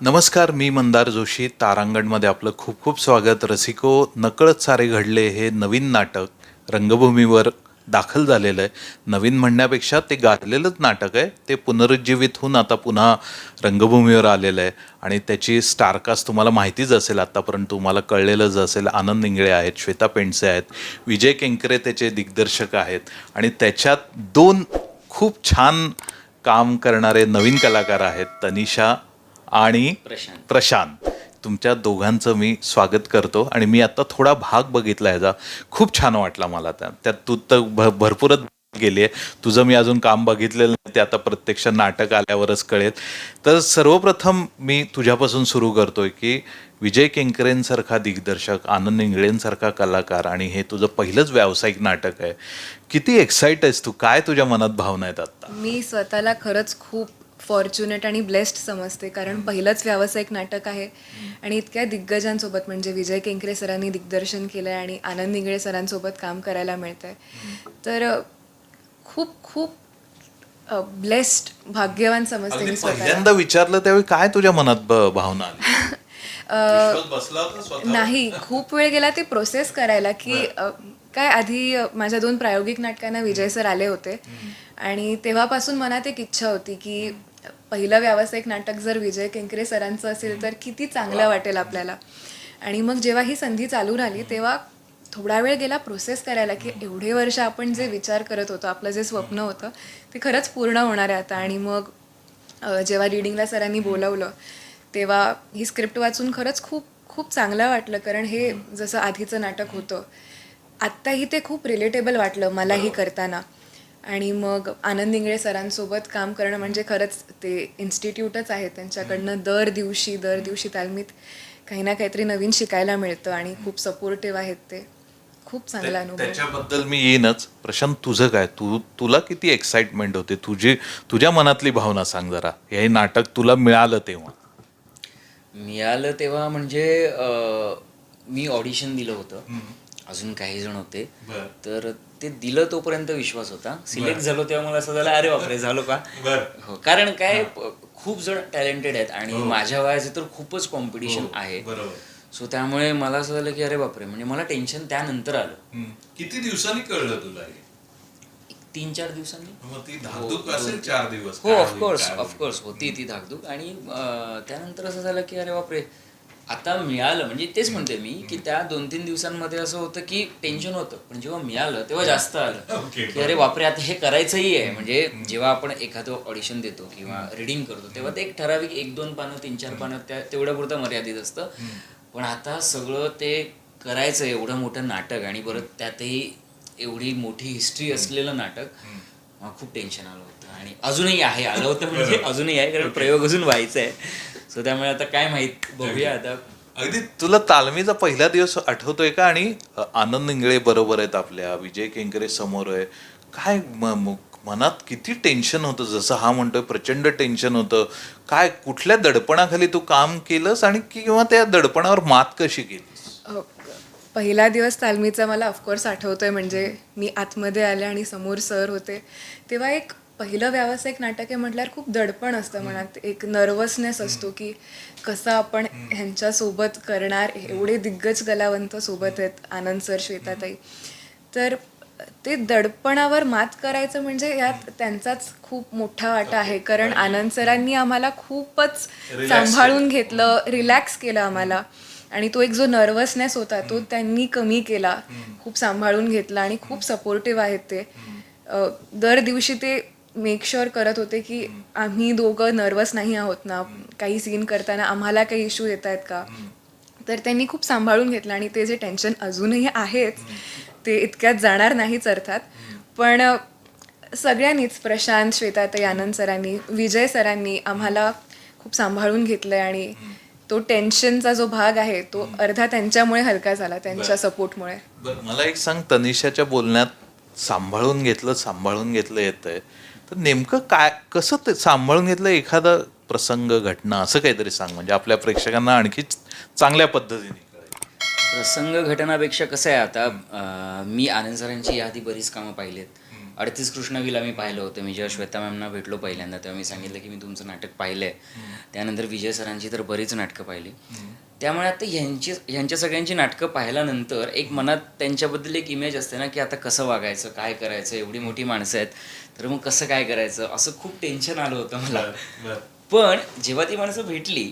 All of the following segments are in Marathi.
नमस्कार मी मंदार जोशी. तारांगणमध्ये आपलं खूप खूप स्वागत. रसिको नकळत सारे घडले हे नवीन नाटक रंगभूमीवर दाखल झालेलं आहे. नवीन म्हणण्यापेक्षा ते गाजलेलंच नाटक आहे. ते पुनरुज्जीवित होऊन आता पुन्हा रंगभूमीवर आलेलं आहे. आणि त्याची स्टारकास्ट तुम्हाला माहितीच असेल आत्तापर्यंत तुम्हाला कळलेलंच असेल. आनंद इंगळे आहेत श्वेता पेंडसे आहेत विजय केंकरे त्याचे दिग्दर्शक आहेत. आणि त्याच्यात दोन खूप छान काम करणारे नवीन कलाकार आहेत. तनिषा आणि प्रशांत. प्रशांत. तुमच्या दोघांचं मी स्वागत करतो आणि मी आता थोडा भाग बघितला याचा खूप छान वाटला मला त्या. त्यात तू तर भ भरपूरच गेली आहे. तुझं मी अजून काम बघितलेलं नाही ते आता प्रत्यक्ष नाटक आल्यावरच कळेल. तर सर्वप्रथम मी तुझ्यापासून सुरू करतोय की विजय केंकरेंसारखा दिग्दर्शक आनंद इंगळेंसारखा कलाकार आणि हे तुझं पहिलंच व्यावसायिक नाटक आहे. किती एक्साइट आहेस तू? काय तुझ्या मनात भावना आहेत आत्ता? मी स्वतःला खरंच खूप फॉर्च्युनेट आणि ब्लेस्ड समजते. कारण पहिलंच व्यावसायिक नाटक आहे. आणि इतक्या दिग्गजांसोबत म्हणजे विजय केंकरे सरांनी दिग्दर्शन केलं आहे आणि आनंद इंगळे सरांसोबत काम करायला मिळतं आहे तर अ, खूप खूप ब्लेस्ड भाग्यवान समजते मी पहिल्यांदा विचारलं त्यावेळी काय तुझ्या मनात भावना आली? नाही खूप वेळ गेला ते प्रोसेस करायला की काय आधी माझ्या दोन प्रायोगिक नाटकांना विजय सर आले होते. आणि तेव्हापासून मनात एक इच्छा होती की पहिलं व्यावसायिक नाटक जर विजय केंकरे सरांचं असेल तर किती चांगलं वाटेल आपल्याला. आणि मग जेव्हा ही संधी चालू राहिली तेव्हा थोडा वेळ गेला प्रोसेस करायला की एवढे वर्ष आपण जे विचार करत होतो आपलं जे स्वप्न होतं ते खरंच पूर्ण होणार आहे आता. आणि मग जेव्हा रिडिंगला सरांनी बोलवलं तेव्हा ही स्क्रिप्ट वाचून खरंच खूप खूप चांगलं वाटलं. कारण हे जसं आधीचं नाटक होतं आत्ताही ते खूप रिलेटेबल वाटलं मलाही करताना. आणि मग आनंद इंगळे सरांसोबत काम करणं म्हणजे खरंच ते इन्स्टिट्यूटच आहे. त्यांच्याकडनं दर दिवशी दर दिवशी तालमीत काही ना काहीतरी नवीन शिकायला मिळतं आणि खूप सपोर्टिव्ह आहेत ते. खूप चांगला अनुभव. त्याच्याबद्दल मी येईनच. प्रशांत तुझं काय? तू तुला किती एक्साइटमेंट होते? तुझी तुझ्या मनातली भावना सांग जरा. हे नाटक तुला मिळालं तेव्हा. मिळालं तेव्हा म्हणजे मी ऑडिशन दिलं होतं. अजून काही जण होते. तर ते दिलं तोपर्यंत विश्वास होता. सिलेक्ट झालो तेव्हा मला असं झालं अरे बापरे झालो का? हो कारण काय खूप जण टॅलेंटेड आहेत आणि माझ्या वयाचे तर खूपच कॉम्पिटिशन आहे. सो त्यामुळे मला असं झालं की अरे बापरे म्हणजे मला टेन्शन त्यानंतर आलं. किती दिवसांनी कळलं तुला तीन चार दिवसांनी. चार दिवस? हो ऑफकोर्स ऑफकोर्स होती ती धाकधूक. आणि त्यानंतर असं झालं की अरे बापरे आता मिळालं म्हणजे तेच म्हणते मी की त्या दोन तीन दिवसांमध्ये असं होतं की टेन्शन होतं. पण जेव्हा मिळालं तेव्हा जास्त आलं. की अरे बापरे आता हे करायचंही आहे. म्हणजे जेव्हा आपण एखादं ऑडिशन देतो किंवा रिडिंग करतो तेव्हा ते एक ठराविक एक दोन पानं तीन चार पानं त्या तेवढ्या पुरतं मर्यादित असतं. पण आता सगळं ते करायचं एवढं मोठं नाटक आणि परत त्यातही एवढी मोठी हिस्ट्री असलेलं नाटक खूप टेन्शन आलं होतं. आणि अजूनही आहे. आलं होतं म्हणजे अजूनही आहे कारण प्रयोग अजून व्हायचा आहे सो त्यामुळे आता काय माहीत बघूया आता. अगदी तुला तालमीचा पहिला दिवस आठवतोय का? आणि आनंद इंगळे बरोबर आहेत आपल्या विजय केंकरे समोर आहे. काय मनात किती टेन्शन होतं? जसं हा म्हणतोय प्रचंड टेन्शन होतं. काय कुठल्या दडपणाखाली तू काम केलंस आणि किंवा त्या दडपणावर मात कशी केलीस? हो. पहिला दिवस तालमीचा मला ऑफकोर्स आठवतोय. म्हणजे मी आतमध्ये आले आणि समोर सर होते. तेव्हा एक पहिलं व्यावसायिक नाटक आहे म्हटल्यावर खूप दडपण असतं मनात. एक नर्वसनेस असतो की कसं आपण ह्यांच्यासोबत करणार एवढे दिग्गज कलावंत सोबत आहेत आनंद सर श्वेताताई. तर ते दडपणावर मात करायचं म्हणजे यात त्यांचाच खूप मोठा वाटा आहे. कारण आनंद सरांनी आम्हाला खूपच सांभाळून घेतलं रिलॅक्स केलं आम्हाला. आणि तो एक जो नर्वसनेस होता तो त्यांनी कमी केला. खूप सांभाळून घेतला आणि खूप सपोर्टिव्ह आहेत ते. दर दिवशी ते मेक शुअर करत होते की आम्ही दोघं नर्वस नाही आहोत ना. काही सीन करताना आम्हाला काही इश्यू येत आहेत का? तर त्यांनी खूप सांभाळून घेतलं आणि ते जे टेन्शन अजूनही आहेच ते इतक्यात जाणार नाहीच अर्थात. पण सगळ्यांनीच प्रशांत श्वेताताई आनंद सरांनी विजय सरांनी आम्हाला खूप सांभाळून घेतलंय आणि तो टेन्शनचा जो भाग आहे तो अर्धा त्यांच्यामुळे हलका झाला त्यांच्या सपोर्टमुळे मला एक सांग तनिषाच्या बोलण्यात सांभाळून घेतलं सांभाळून घेतलं येतंय. तर नेमकं काय कसं ते सांभाळून घेतलं एखादा प्रसंग घटना असं काहीतरी सांग. म्हणजे आपल्या प्रेक्षकांना आणखी चांगल्या पद्धतीने कळेल. प्रसंग घटनापेक्षा कसं आहे आता मी आनंद सरांची याआधी बरीच कामं पाहिलेत. अडतीस कृष्णविल आम्ही पाहिलं होतं. मी जेव्हा श्वेता मॅमना भेटलो पहिल्यांदा तेव्हा मी सांगितलं की मी तुमचं नाटक पाहिलं आहे त्यानंतर विजय सरांची तर बरीच नाटकं पाहिली. त्यामुळे आता ह्यांची ह्यांच्या सगळ्यांची नाटकं पाहिल्यानंतर एक मनात त्यांच्याबद्दल एक इमेज असते ना की आता कसं वागायचं काय करायचं एवढी मोठी माणसं आहेत तर मग कसं काय करायचं? असं खूप टेन्शन आलं होतं मला. पण जेव्हा ती माणसं भेटली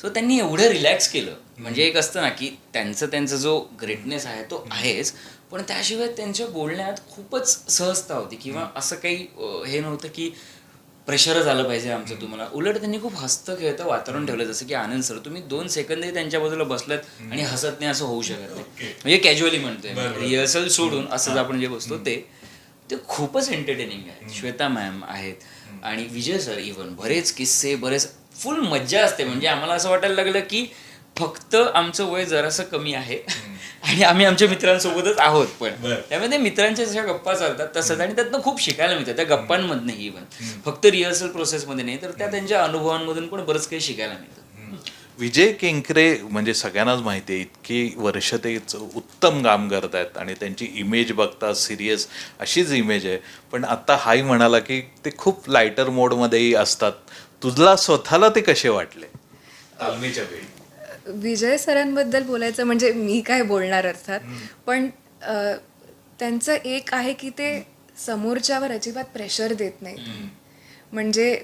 सो त्यांनी एवढं रिलॅक्स केलं. म्हणजे एक असतं ना की त्यांचं त्यांचा जो ग्रेटनेस आहे तो आहेच. पण त्याशिवाय त्यांच्या बोलण्यात खूपच सहजता होती. किंवा असं काही हे नव्हतं की प्रेशरच आलं पाहिजे आमचं तुम्हाला. उलट त्यांनी खूप हसतं खेळतं वातावरण ठेवलं. जसं की आनंद सर तुम्ही दोन सेकंदही त्यांच्या बाजूला बसलात आणि हसत नाही असं होऊ शकत नाही. म्हणजे कॅज्युअली म्हणतोय रिहर्सल सोडून असंच आपण जे बसतो ते ते खूपच एंटरटेनिंग आहे. श्वेता मॅम आहेत आणि विजय सर इव्हन बरेच किस्से बरेच फुल मज्जा असते. म्हणजे आम्हाला असं वाटायला लागलं की फक्त आमचं वय जरासं कमी आहे. आणि आम्ही आमच्या मित्रांसोबतच आहोत पण. त्यामुळे ते मित्रांच्या जशा गप्पा चालतात तसंच आणि त्यातनं खूप शिकायला मिळतं. त्या गप्पांमधनंही इव्हन फक्त रिहर्सल प्रोसेसमध्ये नाही तर त्या त्यांच्या अनुभवांमधून पण बरंच काही शिकायला मिळतं. विजय केंकरे म्हणजे सगळ्यांनाच माहिती आहे इतकी वर्ष ते उत्तम काम करत आहेत आणि त्यांची इमेज बघता सिरियस अशीच इमेज आहे. पण आता हाही म्हणाला की ते खूप लायटर मोडमध्येही असतात. तुला स्वतःला ते कसे वाटले? तालमीच्या वेळी. विजय सरांबद्दल बोलायचं म्हणजे मी काय बोलणार अर्थात. पण त्यांचं एक आहे की ते समोरच्यावर अजिबात प्रेशर देत नाहीत. म्हणजे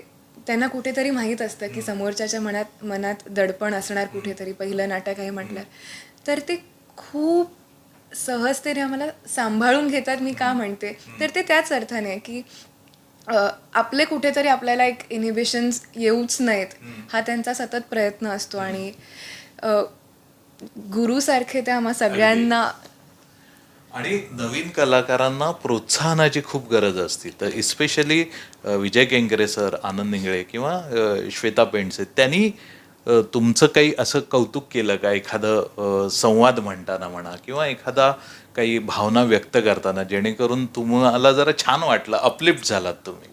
त्यांना कुठेतरी माहीत असतं की समोरच्याच्या मनात मनात दडपण असणार कुठेतरी. पहिलं नाटक आहे म्हटलं. तर ते खूप सहजतेने आम्हाला सांभाळून घेतात मी का म्हणते. तर ते त्याच अर्थाने की आपले कुठेतरी आपल्याला एक इनिबिशन्स येऊच नाहीत. हा त्यांचा सतत प्रयत्न असतो आणि गुरुसारखे ते आम्हा सगळ्यांना आणि नवीन कलाकारांना प्रोत्साहनाची खूप गरज असते. तर इस्पेशली विजय केंकरे सर आनंद इंगळे किंवा श्वेता पेंडसे त्यांनी तुमचं काही असं कौतुक केलं का? एखादं संवाद म्हणताना म्हणा किंवा एखादा काही भावना व्यक्त करताना जेणेकरून तुम्हाला जरा छान वाटलं अपलिफ्ट झालात तुम्ही?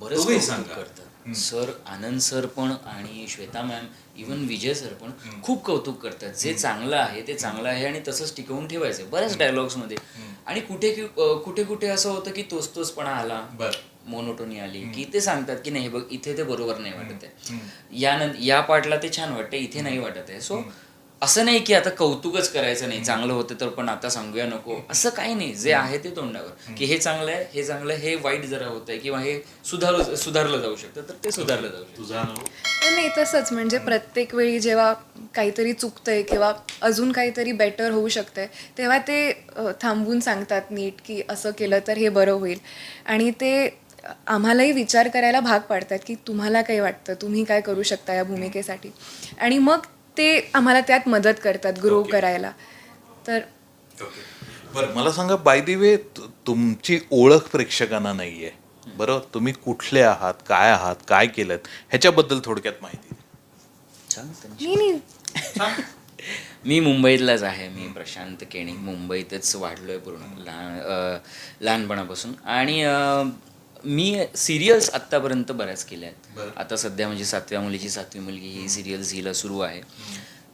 बरंच सांगा. करतात. सर आनंद सर पण आणि Shweta ma'am even Vijay sir पण खूप कौतुक करतात. जे चांगलं आहे ते चांगलं आहे आणि तसंच टिकवून ठेवायचं बऱ्याच डायलॉग्समध्ये. आणि कुठे कुठे कुठे असं होतं की तोच तोचपणा आला मोनोटोनी आली. की ते सांगतात की नाही बघ इथे ते बरोबर नाही वाटत आहे. या पार्टला ते छान वाटतं इथे नाही वाटत आहे. सो असं नाही की आता कौतुकच करायचं नाही चांगलं होतं तर पण आता सांगूया नको. असं काही नाही जे आहे ते तोंडावर. की हे चांगलं आहे हे चांगलं आहे हे वाईट जरा होत आहे किंवा हे सुधार सुधारलं जाऊ शकतं तर ते सुधारलं जाऊ शकतं. तुझा नाही तसंच. म्हणजे प्रत्येक वेळी जेव्हा काहीतरी चुकतंय किंवा अजून काहीतरी बेटर होऊ शकतंय तेव्हा ते थांबवून सांगतात नीट की असं केलं तर हे बरं होईल. आणि ते आम्हालाही विचार करायला भाग पाडतात की तुम्हाला काय वाटतं? तुम्ही काय करू शकता या भूमिकेसाठी? आणि मग ते आम्हाला त्यात मदत करतात ग्रो करायला. तर बरं मला सांगा बाय दी वे तुमची ओळख प्रेक्षकांना नाहीये. बरं तुम्ही कुठले आहात काय आहात काय केलं ह्याच्याबद्दल थोडक्यात माहिती द्या. छान त्यांचं. मी नाही मी मुंबईतलाच आहे मी प्रशांत केणी. मुंबईतच वाढलोय पूर्ण लहान अं, लहानपणापासून. आणि अं, मी सिरियल्स आत्तापर्यंत बऱ्याच केल्या आहेत. आता सध्या म्हणजे सातव्या मुलीची सातवी मुलगी ही सिरियल झीला सुरू आहे.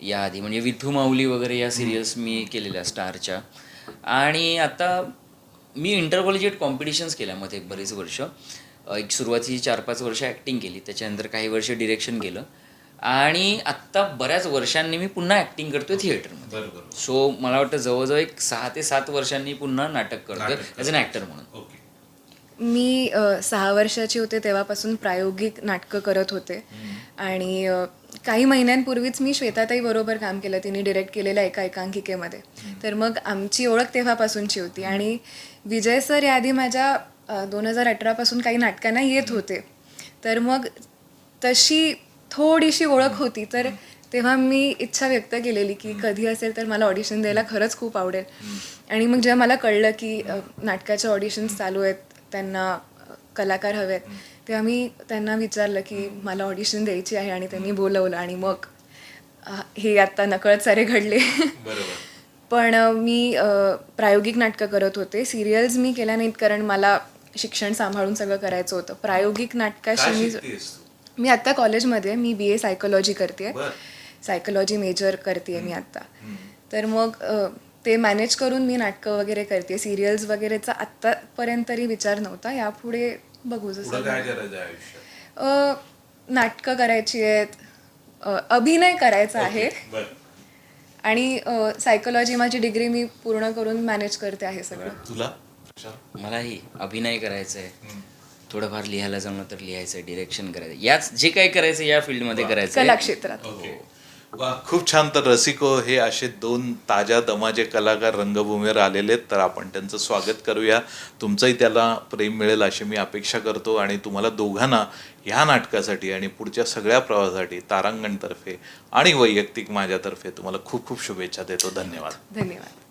याआधी म्हणजे विथू माऊली वगैरे या सिरियल्स मी केलेल्या स्टारच्या. आणि आता मी इंटरकॉलेजिएट कॉम्पिटिशन्स केल्यामध्ये एक बरीच वर्ष. एक सुरुवातीची चार पाच वर्ष ॲक्टिंग केली. त्याच्यानंतर काही वर्ष डिरेक्शन केलं आणि आत्ता बऱ्याच वर्षांनी मी पुन्हा ॲक्टिंग करतोय थिएटरमध्ये सो मला वाटतं जवळजवळ एक सहा ते सात वर्षांनी पुन्हा नाटक करतोय ॲज अन ॲक्टर म्हणून. मी सहा वर्षाची होते तेव्हापासून प्रायोगिक नाटकं करत होते. आणि काही महिन्यांपूर्वीच मी श्वेताताई बरोबर काम केलं. तिने डिरेक्ट केलेल्या एका एकांकिकेमध्ये. तर मग आमची ओळख तेव्हापासूनची होती. आणि विजय सर याआधी माझ्या दोन हजार अठरापासून काही नाटकांना येत होते. तर मग तशी थोडीशी ओळख होती. तर तेव्हा मी इच्छा व्यक्त केलेली की कधी असेल तर मला ऑडिशन द्यायला खरंच खूप आवडेल. आणि मग जेव्हा मला कळलं की अ, नाटकाचे ऑडिशन्स चालू आहेत त्यांना कलाकार हवे आहेत तेव्हा मी त्यांना विचारलं की मला ऑडिशन द्यायची आहे आणि त्यांनी बोलवलं आणि मग हे आत्ता नकळत सारे घडले. पण मी प्रायोगिक नाटकं करत होते. सिरियल्स मी केल्या नाहीत कारण मला शिक्षण सांभाळून सगळं करायचं होतं. प्रायोगिक नाटकाशी मी मी आत्ता कॉलेजमध्ये. मी बी ए सायकोलॉजी करते सायकोलॉजी मेजर करते मी आत्ता तर मग ते मॅनेज करून मी नाटकं वगैरे करते. सिरियल्स वगैरेचा आत्तापर्यंत तरी विचार नव्हता. यापुढे बघू जसं नाटकं करायची आहेत. अभिनय करायचा आहे. बरं. आणि सायकोलॉजी माझी डिग्री मी पूर्ण करून मॅनेज करते आहे सगळं. तुला? मलाही अभिनय करायचा आहे थोडंफार लिहायला जमलं तर लिहायचं डिरेक्शन करायचं याच जे काही करायचं या फील्डमध्ये करायचं कला क्षेत्रात ओके. वा खूप छान. तर रसिको हे असे दोन ताज्या दमाजे कलाकार रंगभूमीवर आलेले आहेत. तर आपण त्यांचं स्वागत करूया. तुमचंही त्याला प्रेम मिळेल अशी मी अपेक्षा करतो. आणि तुम्हाला दोघांना ह्या नाटकासाठी आणि पुढच्या सगळ्या प्रवासासाठी तारांगणतर्फे आणि वैयक्तिक माझ्यातर्फे तुम्हाला खूप खूप शुभेच्छा देतो. धन्यवाद. धन्यवाद.